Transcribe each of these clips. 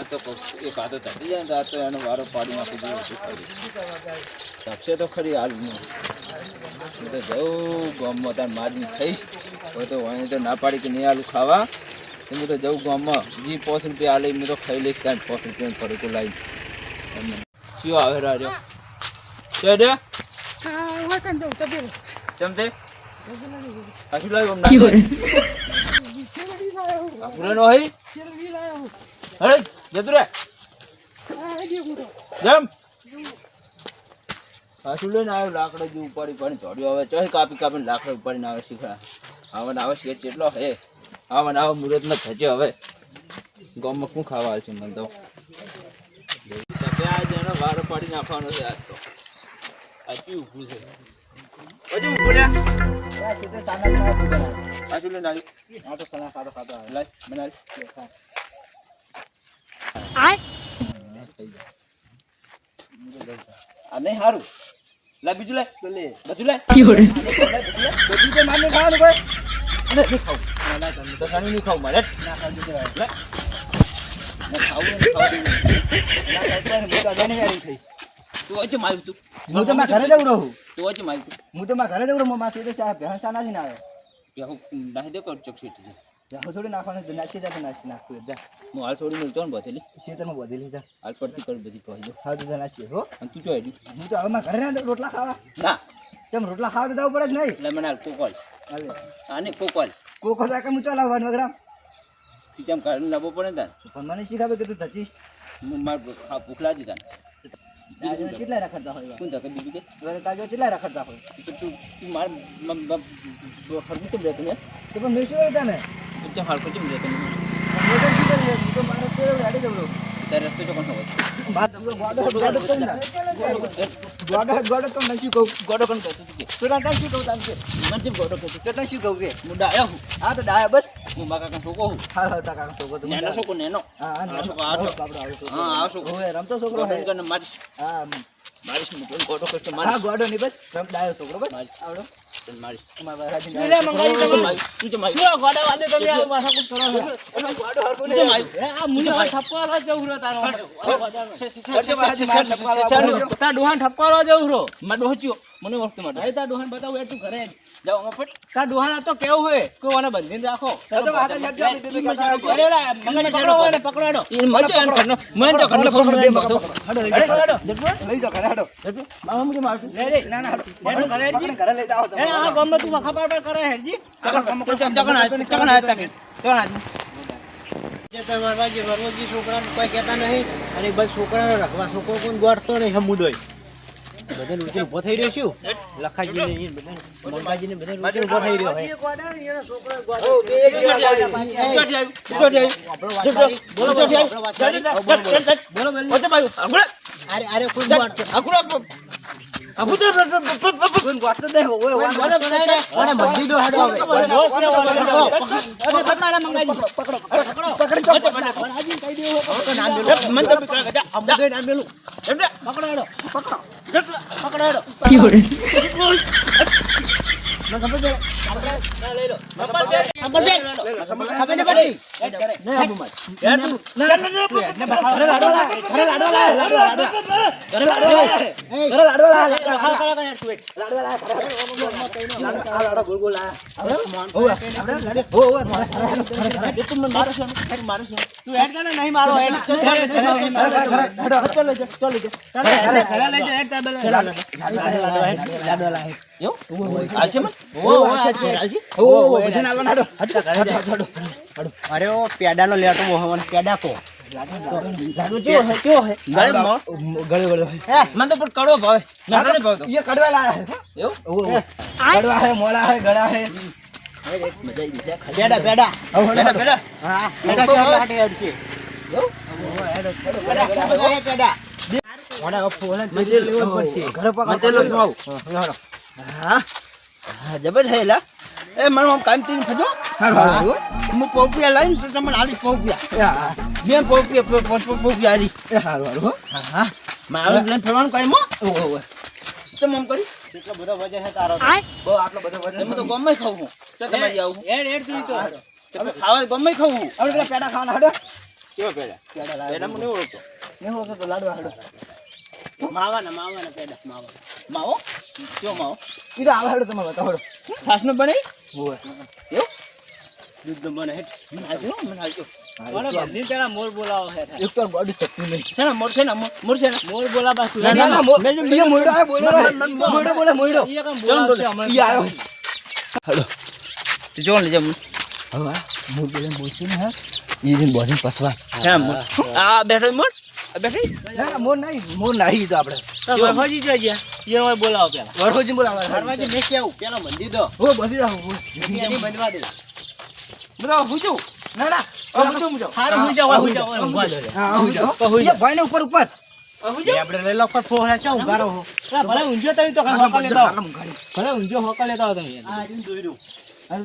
આ તો એક હાથે તપી જાય ને આ તો એનો વારો પાડી નાખી દે. તપશે તો ખરી હાલ તો જવું ગામમાં તાર મારી થઈશ હવે તો વાણી તો ના પાડી કે નહીં આલું ખાવા. હું તો જવું ગામમાં. જી પાંચ રૂપિયા આલે મેં તો ખાઈ લઈશ ત્યાં પાંચ રૂપિયા ફરકો લાવી શું આવે રાજો છે? ચમતે લાવ્યો હઈ? હરે જતું રે પાછું લઈને આવ્યો, લાકડો જે ઉપાડી પાણી ચોડ્યો હવે ચોય કાપી કાપીને લાકડો ઉપાડીને આવે શીખડા આવન આવે શેઠ કેટલો હે. આવન આવે મુહૂર્ત ન થશે હવે. ગામમાં શું ખાવા આવે છે મને તો? આજ એનો વારો પાડી નાખવાનો છે આજ તો. આજ ઊભું છે? પછી ઊભું રે આશું લઈને ખાતો લાય બનાવી આ નહીં સારું લા બીજું લે. બધું લાય બધું તો મારે નહીં ખાવાનું કોઈ અરે નહીં ખાવું. તો સાનું નહીં ખાવું મારે. ના ખાવું લે. ના ખાવું નહીં ખાવું તું આજે માર્યું તું હું તો મારા ઘરે જવું રહું તું આજે માર્યું તું હું તો મારા ઘરે જવું રહું મારા સીધે ચા ચા નાખી ના આવે હું નાહી દે કર ચોકસી તું હું થોડી નાખવાનું નાખી તો નાખી નાખું એટલે હું હાલ છોડી મળતો ને બધેલી શેતરમાં બોધી લીધા હાલ પડતી કર બધી કહી દો હા તો નાખીએ હો અને તું જોઈ હું તો હવે ઘરે ના રોટલા ખાવા ના ચમ રોટલા ખાવા તો જવું પડે જ નહીં એટલે મને હાલ કોકોલ હાલે આને કોકોલ કોકો તો કે હું ચલાવવાનું વગડા તું જેમ કાઢીને લાવવો પડે તાર પણ મને શીખાવે કે તું ધચીશ હું માર ભૂખ લાગી તાર તારે કેટલા રખડતા હોય કોણ તકે બીજું કે ઘરે તાજો કેટલા રખડતા હોય તું તું માર કેમ તો પણ મેં શું હતા તું કેમ હું તો મારે તે ગાડી જવું રહું તારે રસ્તો તો કોણ હોય ગોડો તો તો નથી કહું ગોડો કોણ કહેતું તું તો તાર શું કહું તાર કે મને જેમ ગોડો કહેતું કેટલા શું કહું કે હું ડાયો હું હા તો ડાયો બસ હું. મારા કાકા છોકો હું હા હાલ તાકા છોકો તું નેનો છોકો નેનો હા હા છોકો આ છોકરો. હા આ છોકો રમતો છોકરો હે મારીશ હા મારીશ હું તને ગોડો કરતો હા મારીશ ગોડો નહીં બસ. રમ ડાયો છોકરો બસ. આવડો. તને મારીશ લે વાલે માથા કુટ કરો એનો ગોડો આ મુને ઠપકાવા જવું રો તારો. તા ડોહાન ઠપકાવા જવું રો માં ડોહચ્યો મને વખત માટે. તા ડોહાન બતાવું એ તું ઘરે તા ડોહાન તો કેવું હોય? કે મને બંધીને રાખો. તો વાતે પકડો ને પકડો ઈ મજો એમ કરનો મન તો કરનો પકડો, બે પકડો પકડો, પકડો. હડો, લઈ જાઓ. લઈ જાઓ ઘરે હડો. મામા મુજે મારશું લે લે ના ના હડો. ઘરે હેડજી. ઘરે લઈ જાઓ તમે. આ ગામમાં તું વખા પાડ કરે હેડજી. ચકણ, ચકણ, ચકણ ચકણ આય ચકણ આય તકે. ચકણ આય કોઈ કહેતા નહીં અને બસ છોકરાને રખવા છોકરો કોઈ ગોઠતો નહીં હમુડોય બધાને ઉકેલ ઊભો થઈ રહ્યો છું લખાજીને ઈ બધાને મંગાજીને બધાને ઉકેલ ઊભો થઈ રહ્યો હે. સંભળ બેન સંભળ બેન સંભળ બેન ઓ, બે એક જેવા લાગે. બોલો અરે અરે કોઈ ગોઠ કોઈને ગોઠતો જ નહીં. ઓય, વાન, વાન. અને મસ્જિદો હેડો હવે પકડી જાઓ. નામ મેલું અમુદોય નામ મેલું લઈ લો, સમજ ખબર પડી ઘરે લાડવા લાય, ઘરે લાડવા લાય, લાડવા, લાડવા. ઘરે લાડવા લાય. ઘરે લાડવા લાય, લાડવા, લાડવા લાય, ઘરે. લાડવા, આ લાડવા ગોળ ગોળ લાય. હોવે, હોવે, હોવે, ઘરે, ઘરે, ઘરે, ઘરે. તું હેડ કરે નહીં મારો હેડ ઘરે, ઘરે, ઘરે, હેડો. ચલો લે ચલો લે ઘરે, ઘરે. ઘરે લઈ જા હેડ તાબે લાડવા, લાડવા લાય. આ છે મન ઓ, ઓ, છે, છે. ઓ, ઓ, બધાને આલવાના, હેડો. હેડો, હેડો, હેડો. અરે ઓ પેડાનો લેટો મોહવન પેડા કો લાડુ કેવો હે કેવો હે ગળે માં ગળે, ગળે. હે મને તો પણ કડવો ભાવે ના તને ભાવતો એ કડવા લાયા હે. એવું ઓ, ઓ. કડવા હે, મોળા હે, ગળા હે. મજા આવી ગઈ પેડા પેડા હવે હેડો, બેટા બેટા હા પેડા કેવા હાટે હેડ છે હેડો, હેડો, હેડો. પેડા ઓને ફોન જ લેવો પડશે ઘરે પકડ, મને તેલો લેટો મોહન પેડા કો. જબર હે લા. એ મને આમ કામ તીન હારું, હો. હું પોપિયા લઈને તો તમને આલી પોપિયા. એ હા, બે પોપિયા પોસ પોપિયા આલી. એ હારું, હારું, હો. હા હા. મારે લઈને ફરવાનું કાઈ મો ઓ, ઓ, ઓ. તમે આમ કરી? કેટલો બધો વજન હે તારો બહુ આટલો બધો વજન તમે તો ગમે ખાઉં હું તો તમારી આવું? હેડ હેડ તું તો તમે ખાવા ગમે ખાવું. હવે પેલા પેડા ખાવાના હેડો. કેવો પેડા? પેડા. પેડા મને ઓળખતો નહીં ઓળખો તો લાડવા હાડો. માવાના માવાના પેડા માવા માવો? કેવો માવો. ઈ તો આવે હાડો તમે બતાવો હાડો. છાસનો હોય ને મોર છે ને મોર છે આ બોલે મોડો બોલે મોર બોલે મોર. બેઠો મોર? બેઠી ના મોર નહીં મોર નહીં ભાજી જજ્યા ના ના.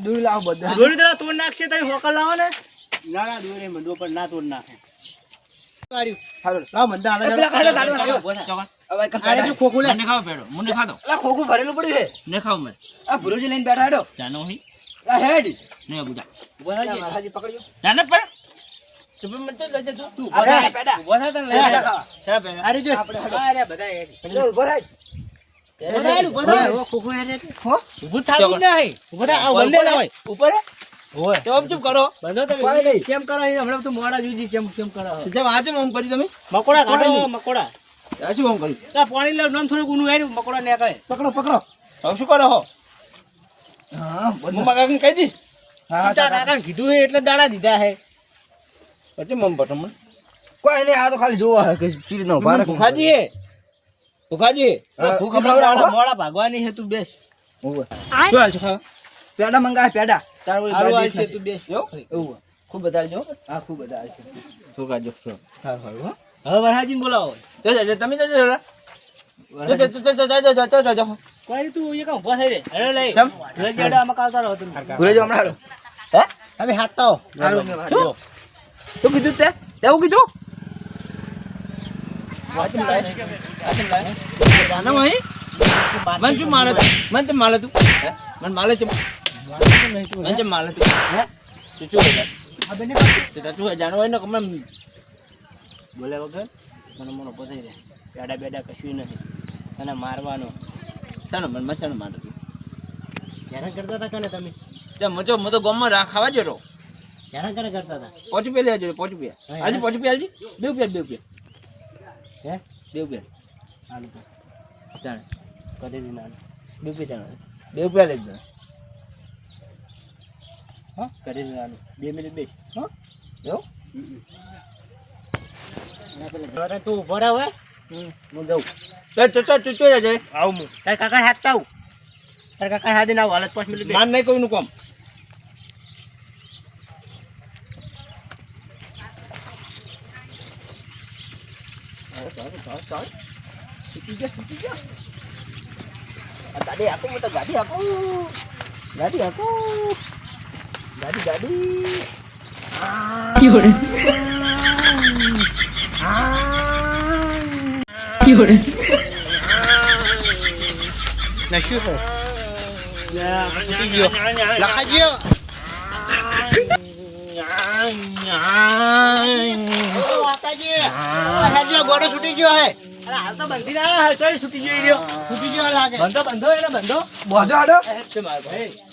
દોરી લાવો બધા. તોડ નાખશે તમે હોકા લાવો ને. ના ના તોડ નાખે. હારું લાવ મંદા હાલો પેલા હવે કર અરે કેમ કરો? હમણાં તો કરી? તમે. મકોડા કાઢો. મકોડા. આ શું આમ કરી? આ પાણી લાવ નામ થોડું ગુનું આવ્યું મકોડા ને કહે પકડો પકડો. હવે શું કરો હો? હા બધા. મગા કહી દઈશ. હા, હા, કાકા. કાકા કીધું હે એટલે દાડા દીધા હે. પછી મમ પટમ કોઈ નહીં આ તો ખાલી જોવા હે કે સીરી નો ઊભા રાખે. ભૂખાજી હે ભૂખાજી ભૂખ ખવડાવો. મોડા ભાગવાની હે તું બેસ. ઊભો. શું હાલ છે ખાવા? પેડા મંગા પેડા. તાર છે તું બેસ. એવું? ખૂબ બધા જો હા ખૂબ છે થોકા બોલાવો તમે તું એ કામ લઈ તમ રજડા આમાં કાલતા રહો તું ભૂલે હે તમે હાથ તો તું કીધું તેવું કીધું વાચમ લાય વાચમ લાય શું માલે મન ચમ માલે તું મન માલે ચમ મન ચમ માલે તું હે હે ને તું જાણવા ને કમમ. બોલે વગર મને મનો ઊભો થઈ રે બેડા બેડા કશું નથી. અને મારવાનો. ચાલો મન મસાનો મારો તું હેરાન કરતા હતા કને તમે? તે મજો મતો ગમમાં રા ખાવા રહો હેરાન કરે કરતા હતા? પોચું પેલે આજે પોચું પે આજે પોચું પે આલજી બે રૂપિયા બે રૂપિયા. હે? બે રૂપિયા. હાલ જાણે કદી દી ના બે રૂપિયા જાણે બે રૂપિયા લઈ જ હા? કદી દી ના બે મિનિટ બે હા? હવે તું ઊભો રહે હવે હું જાઉં. તો ચો ચો ચો જાય. આવું હું. તાર કાકા હાથતા આવું તાર કાકા હાથે આવું હાલત પાંચ મિનિટ માન નહીં કોઈનું કામ. ગાડી આપો હું તો ગાડી આપો ગાડી આપો ગાડી ગાડી ગયો લખાઈ ગયો ગોડો છૂટી ગયો હે અરે હાલ તો બંધી ના તોય છૂટી ગયો છૂટી ગયો લાગે બંધો બંધો એને બંધો બોધો હાડો આપણે આ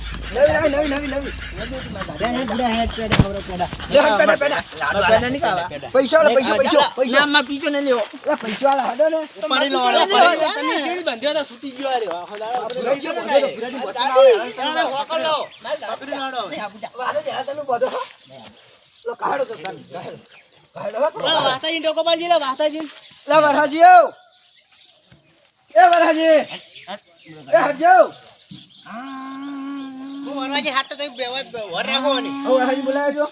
વાતાજી ટોકોપાલજી લે વાતાજી લે વરહાજી. એ વરહાજી. એ હરજો હા વરવાજી હાથ તો તમે બેવા વર રાખો ને હવે વરહાજી બોલાવજો.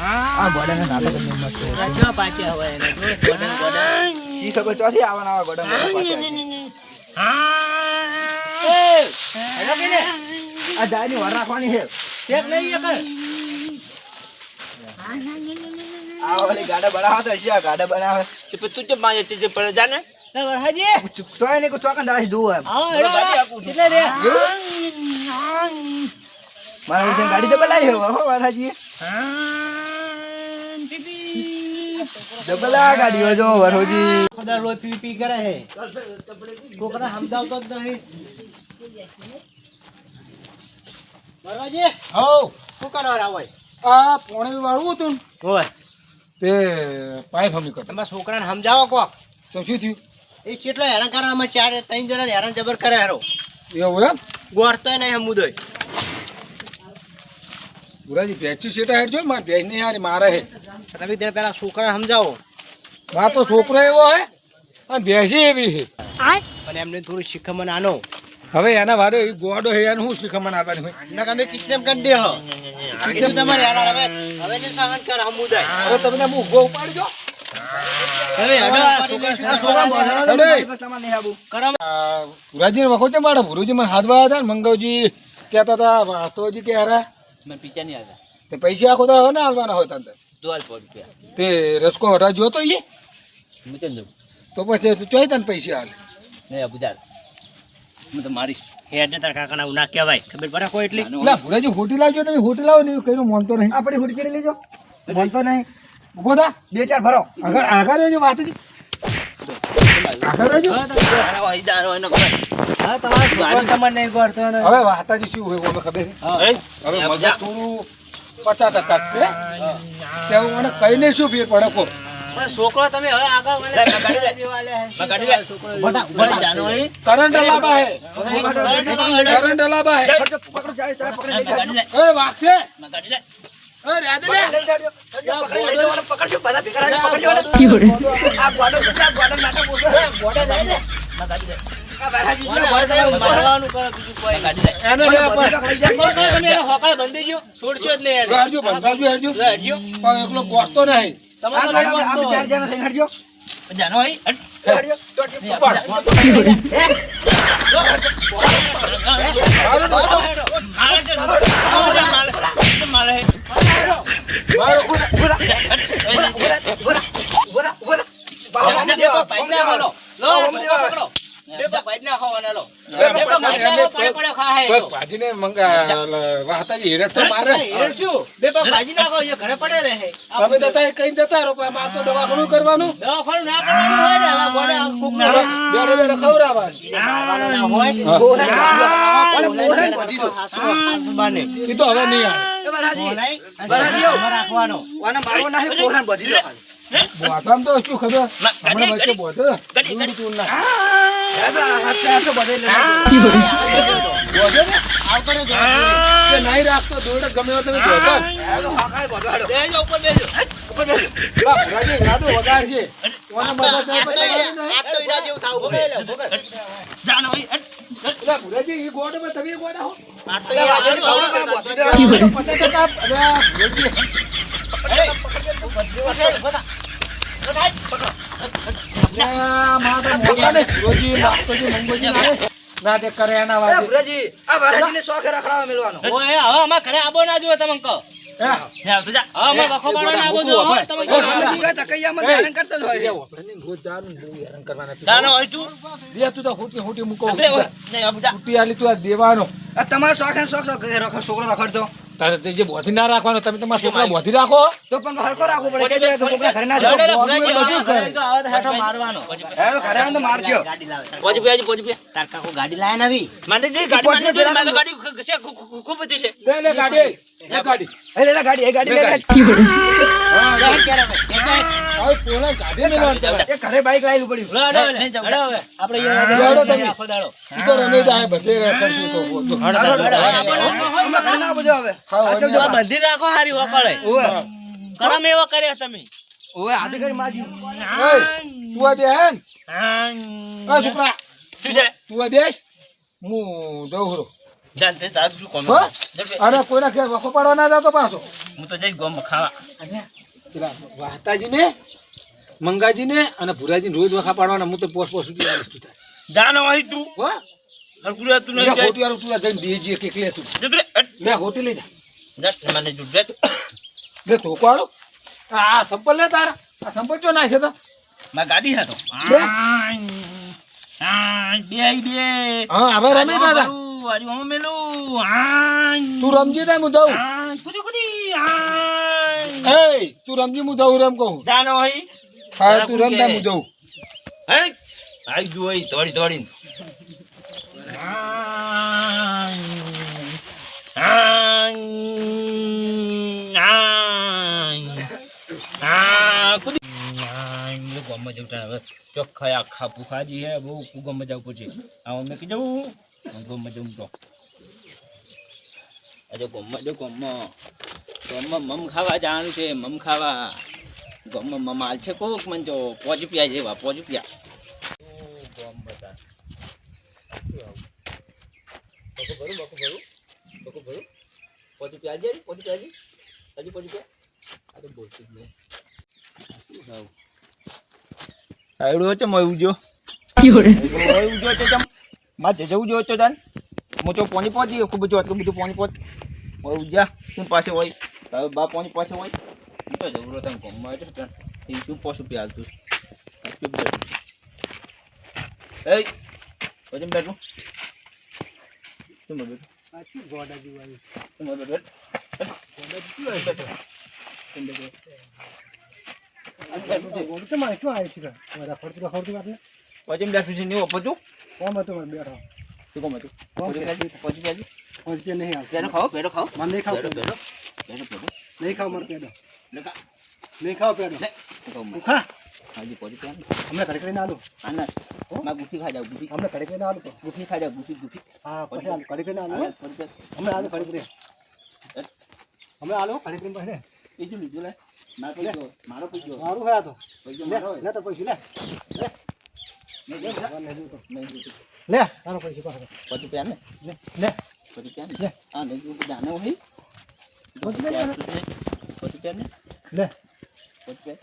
આ ગોડાના નાટક જ મસ્ત છે. પાછા પાછા હવે એને ગોડા ગોડા શી ખબર ચોથી આવવાના આવા ગોડા મોટા આ વાર રાખવાની છે નહીં આ ઓલી ગાડા બનાવે તો આ ગાડા બનાવે. ના વરહાજી તોય નહીં કોઈ ચોકન દાસ દું એમ. આવો હેડો હેડો. રે. મારા વિશે ગાડી તો બલાઈ હવે હો મારાજી ડબલા ગાડી જો વરોજી ખુદા લોહી પી પી કરે હે. સમજાવતો જ નહીં. વરહાજી આ પોણે વાળવું હતું ને હોય તે પાઇપ હમી કરતો તમારા છોકરાને સમજાવો કોક. તો શું થયું? એ કેટલો હેરાન કરે અમે ચાર ત્રણ જણા હેરાન જબર કરે હેરો. એવું એમ? ગોળતોય નહીં સમુદય ગુરાજી ભેંચી સેટા હેઠ જો મારે ભેંસ નહીં હારી મારે હે. તમે ત્યાં પેલા છોકરાને સમજાવો. મારો તો છોકરો એવો હે અને ભેંસી એવી છે અને એમને થોડું શીખમણ આનો. હવે એના વારે એ ગોડો હે એનું શું શીખમણ આપવાની હોય? નક અમે કિડનેપ કરી દે હો. કીધું તમારે યાર હવે હવે ને સહન કર હમુદાય હવે તમને હું ઊભો ઉપાડજો. હવે હેડો આ છોકરા છોકરા પાસે તમારે નહીં આવું. કરમ ગુરાજી વખો છે મારા ગુરુજી મને હાથ વાયા હતા મંગવજી કહેતા હતા વાતોજી કે હારા? મને પીચા નહીં આવતા. તે પૈસા આખો તો હવે ના આવવાના હોય તંત્ર દોલ પડ ગયા. તે રસકો હટા જોતો એ મિતન તો પછી તું ચોઈ તને પૈસા હાલે નહીં અબુદાર હું તો મારી હેડ તાર કાકાના ઉના કહેવાય. ખબર પડે? કોઈ એટલી ના ભુરાજી હોટી લાવજો તમે હોટી લાવો ને કઈનો કઈ માનતો નહીં. આપણી હુડી કરી લેજો. બોલતો નહીં. ઊભો થા. બે ચાર ભરો. આગળ આગળ રહેજો જ આગળ રહેજો. હા તમારે છોકરો નહીં કરતો હવે વાતાજી શું હોય ખબર? હવે થોડું પચાસ ટકા છે. તે હવે મને કહીને શું ફેર પડે કો છોકરો તમે હવે આગળ કરંટ લાબા હે. કરંટ લાબા હે. પકડો, પકડો, ચાર, ચાર, પકડી એ વાગશે એ લે. પકડી લઈ જવાનો, પકડજો, બધા ભેગા રહીને પકડજો. ને. આ ગોડો, આ ગોડો નાટક બોલતો. આ બારાજી જો ગોડો તમે ઊંચો. એને લે પણ. લઈ જાય. ગાડજો બંધાજો હેડજો. પણ એકલો કોસતો નહીં. આ કરવાનું. બેડે બેડે ખવડાવવાનું. તો હવે નહીં. રાખવાનો. બાંધી બોધામ તો શું ખબર? હમણાં વચ્ચે દૂર દૂર ના. નહીં રાખતો દોડ ગમે તમે ભુરાજી તમે ગોડા હો પચાસ તો થાવું કરો, એના બારાજીને શોખે રખડાવવા મેલવાનો. ઓય, શોખ રખડતો તારે તે જે બોધી ના રાખવાનો તમે તમારા છોકરા બોધી રાખો તો પણ હરકો રાખવો પડે કે છોકરા ઘરે ના બધું હવે હેઠો મારવાનો. હે તો ઘરે આવીને તો મારજો. ગાડી લાવે. તાર કાકો ગાડી લાયા નવી આવી. જે ગાડી લે ગાડી છે ખૂબ ગાડી છે લે લે ગાડી લે ગાડી લે લે. જાય એ જાય. હવે ગાડી. મેળવવાની તમારે. એ ઘરે બાઈક લાવેલું પડ્યું. આપણે. આખો દાડો. તો રમે જાય બધે કરશું તો ના હવે રાખો હારી વકળે. કરમ એવો કર્યો તમે. હાથે કરી મારજી ઓય, તું આ બેન આ છોકરા. તું આ બેસ. હું જઉં અને કોઈના ઘેર વખો પાડવા ના જતો પાછો. હું તો જઈશ ગોમ ખાવા. વાહતાજીને મંગાજીને અને ભુરાજીને રોજ વખા પાડવાના. હું તો પોસ પોસ રૂપિયા તું. જાન તું. હો? હરકુરા તું નહીં હોટી વાળું તું જઈને તું. લે હોટી લઈ જા. જા મને જુટ જા. લે આ સંપલ લે તારા. આ સંપલ ચો છે તો? માં ગાડી હતો બે? બે. હા હવે રમે દાદા. વારી ઓમ મેલું. આય તું રમજી તા હું જાઉં. કુદી કુદી આય એ તું રમજી હું જાઉં રમ કહું જાનો હોય હા તું રમતા હું જાઉં. હે? આઈ જોઈ દોડી દોડી ચોખ્ખા આખા પુખાજી હે બહુ કુગમ મજા ઉપર છે આ મેં કીધું ગમ મજા તો આજે ગમમાં જો ગમમાં ગમમાં મમ ખાવા જવાનું છે મમ ખાવા ગમમાં મમ હાલ છે કોક મન જો પોચ રૂપિયા જેવા પોચ રૂપિયા ગમ બધા બકો ભરું બકો ભરું બકો ભરું પોચ રૂપિયા આજે પોચ રૂપિયા આજે હજી પોચ રૂપિયા આ તો બોલતું જ નહીં આવડું છે મય ઉજો મય ઉજો છે તમ માં જવું જોઈએ તો જાન હું તો પોની પહોંચી ગયો ખૂબ જો આટલું બધું પોની પહોંચ હોય જા તું પાસે હોય તારો બા પોની પાસે હોય હું તો જવું રહ્યો તમે ગમવા એટલે તને એ શું પોસું પ્યાલતું એ પછી બેઠું શું બેઠું શું બેઠું પછી બેઠું છે નહીં પચું શું કોમ હતું? પહોંચી પછી પછી પેડો ખાઓ પેડો ખાઓ. પેડો પેડો પેડો પેડો ખાવ પેડો ખાઓ મત. હાજી પછી પેન આના. માં ગુઠી ખા જાવ ગુઠી. ગુઠી ખા જાવ ગુઠી ગુઠી. આ પછી પછી બીજું લીધું લે. મારો પૈસો મારો પૈસો પૈસો મારો હોય. પૈસો નહીં લીધું. પછી પેન ને પછી પેન ને હા નહીં લીધું. જાને હોય પછી પેન ને પછી પેન ને પછી પેન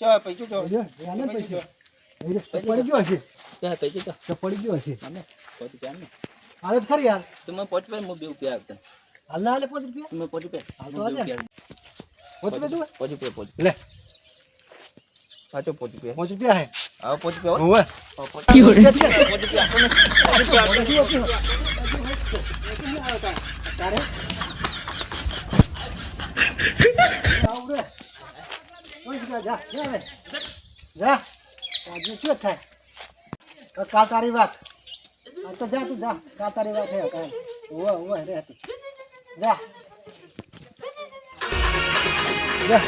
ચો પૈસો ચો પૈસો ચો પૈસો ચો પડી ગયો હશે આને પછી પેન ને હાલે તો ખરી યાર તમે પછી પેન હું બે રૂપિયા આપતા હાલ ના હાલે પાંચ રૂપિયા તમે પછી પેન હાલ હું તો બે હાલે. રૂપિયા પાંચ રૂપિયા તું પછી પે પછી લે સાચો પછી પે પાંચ રૂપિયા હે આવો પછી પે હોવે પછી પે આપણને પછી પે આપણને તારે આવું. રે કોઈ જગ્યા જા જા હવે કાલ તારી વાત તો જા તું જા કાલ તારી વાત હે કાલ ઓવે ઓવે રે જા જા